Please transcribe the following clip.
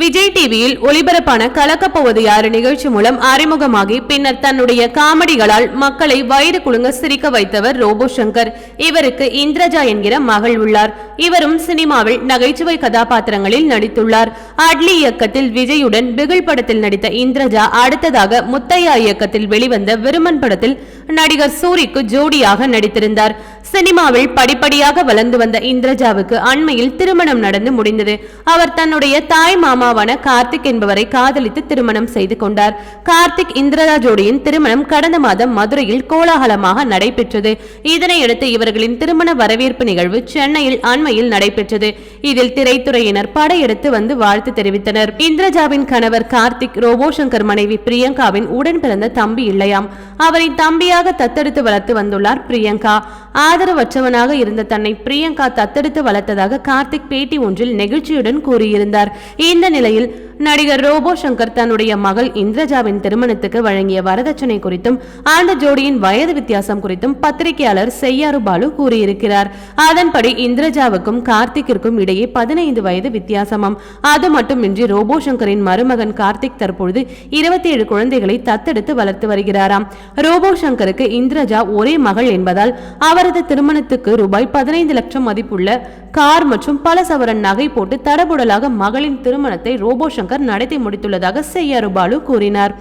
விஜய் டிவியில் ஒளிபரப்பான கலக்கப்போவது யாரு நிகழ்ச்சி மூலம் அறிமுகமாகி பின்னர் தன்னுடைய காமெடிகளால் மக்களை வயிறு குலுங்க சிரிக்க வைத்தவர் ரோபோ சங்கர். இவருக்கு இந்திரஜா என்கிற மகள் உள்ளார். இவரும் சினிமாவில் நகைச்சுவை கதாபாத்திரங்களில் நடித்துள்ளார். அட்லி இயக்கத்தில் விஜயுடன் பிகில் படத்தில் நடித்த இந்திரஜா அடுத்ததாக முத்தையா இயக்கத்தில் வெளிவந்த விருமன் படத்தில் நடிகர் சூரிக்கு ஜோடியாக நடித்திருந்தார். சினிமாவில் படிப்படியாக வளர்ந்து வந்த இந்திரஜாவுக்கு அண்மையில் திருமணம் நடந்து முடிந்தது. அவர் தன்னுடைய தாய் மாமா மாமாவான கார்த்திக் என்பவரை காதலித்து திருமணம் செய்து கொண்டார். கார்த்திக் இந்திரதா ஜோடியின் திருமணம் கடந்த மாதம் மதுரையில் கோலாகலமாக நடைபெற்றது. இதனையடுத்து இவர்களின் திருமண வரவேற்பு நிகழ்வு சென்னையில் அண்மையில் நடைபெற்றது. இதில் திரைத்துறையினர் படையெடுத்து வந்து வாழ்த்து தெரிவித்தனர். இந்திரஜாவின் கணவர் கார்த்திக் ரோபோ சங்கர் மனைவி பிரியங்காவின் உடன் பிறந்த தம்பி இல்லையாம். அவரை தம்பியாக தத்தெடுத்து வளர்த்து வந்துள்ளார் பிரியங்கா. ஆதரவற்றவனாக இருந்த தன்னை பிரியங்கா தத்தெடுத்து வளர்த்ததாக கார்த்திக் பேட்டி ஒன்றில் நெகிழ்ச்சியுடன் கூறியிருந்தார். இந்த நிலையில் நடிகர் ரோபோ சங்கர் தன்னுடைய மகள் இந்திரஜாவின் திருமணத்துக்கு வழங்கிய வரதட்சணை குறித்தும் அந்த ஜோடியின் வயது வித்தியாசம் குறித்தும் பத்திரிகையாளர் செய்யாறு பாலு கூறியிருக்கிறார். அதன்படி இந்திரஜாவுக்கும் கார்த்திக்கிற்கும் இடையே பதினைந்து வயது வித்தியாசமாம். அது மட்டுமின்றி ரோபோ சங்கரின் மருமகன் கார்த்திக் தற்பொழுது இருபத்தி ஏழு குழந்தைகளை தத்தெடுத்து வளர்த்து வருகிறாராம். ரோபோ சங்கருக்கு இந்திரஜா ஒரே மகள் என்பதால் அவரது திருமணத்துக்கு ரூபாய் பதினைந்து லட்சம் மதிப்புள்ள கார் மற்றும் பல சவரன் நகை போட்டு தடபுடலாக மகளின் திருமணத்தை ரோபோ சங்கர் நடத்தி முடித்துள்ளதாக செய்யாறு பாலு கூறினார்.